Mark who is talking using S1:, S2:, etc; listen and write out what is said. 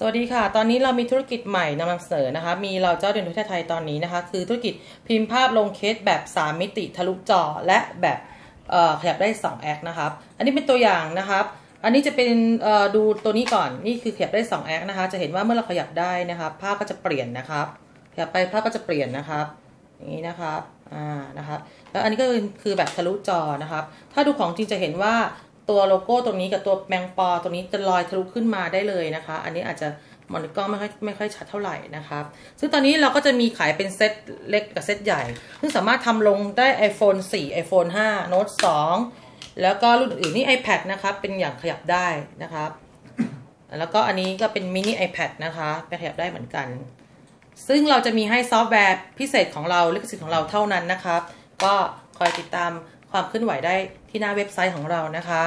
S1: สวัสดีค่ะ ตอนนี้เรามีธุรกิจใหม่นำนำเสนอนะคะ มีเราเจ้าเด่นประเทไทยตอนนี้นะคะ คือธุรกิจพิมพ์ภาพลงเคสแบบ 3 มิติทะลุจอและแบบเขยับได้2แอคนะครับ อันนี้เป็นตัวอย่างนะครับ อันนี้จะเป็นดูตัวนี้ก่อน นี่คือขยับได้2แอคนะคะ จะเห็นว่าเมื่อเราขยับได้นะครับ ภาพก็จะเปลี่ยนนะครับ ขยับไปภาพก็จะเปลี่ยนนะครับ อย่างนี้นะครับ อ่า นะครับ แล้วอันนี้ก็คือแบบทะลุจอนะครับ ถ้าดูของจริงจะเห็นว่า ตัวโลโก้ตรงนี้กับตัวแมงปอตรงนี้จะลอยทะลุขึ้นมาได้เลยนะคะ อันนี้อาจจะมองในกล้องไม่ค่อยไม่ค่อยชัดเท่าไหร่นะครับ ซึ่งตอนนี้เราก็จะมีขายเป็นเซตเล็กกับเซตใหญ่ ซึ่งสามารถทำลงได้ iPhone 4 iPhone 5 Note 2 แล้วก็รุ่นอื่นนี่ iPad นะครับ เป็นอย่างขยับได้นะครับ แล้วก็อันนี้ก็เป็นมินิ iPad นะคะไปขยับได้เหมือนกัน ซึ่งเราจะมีให้ซอฟต์แวร์พิเศษของเราลิขสิทธิ์ของเราเท่านั้นนะครับ ก็คอยติดตาม ความเคลื่อนไหวได้ที่หน้าเว็บไซต์ของเรานะคะ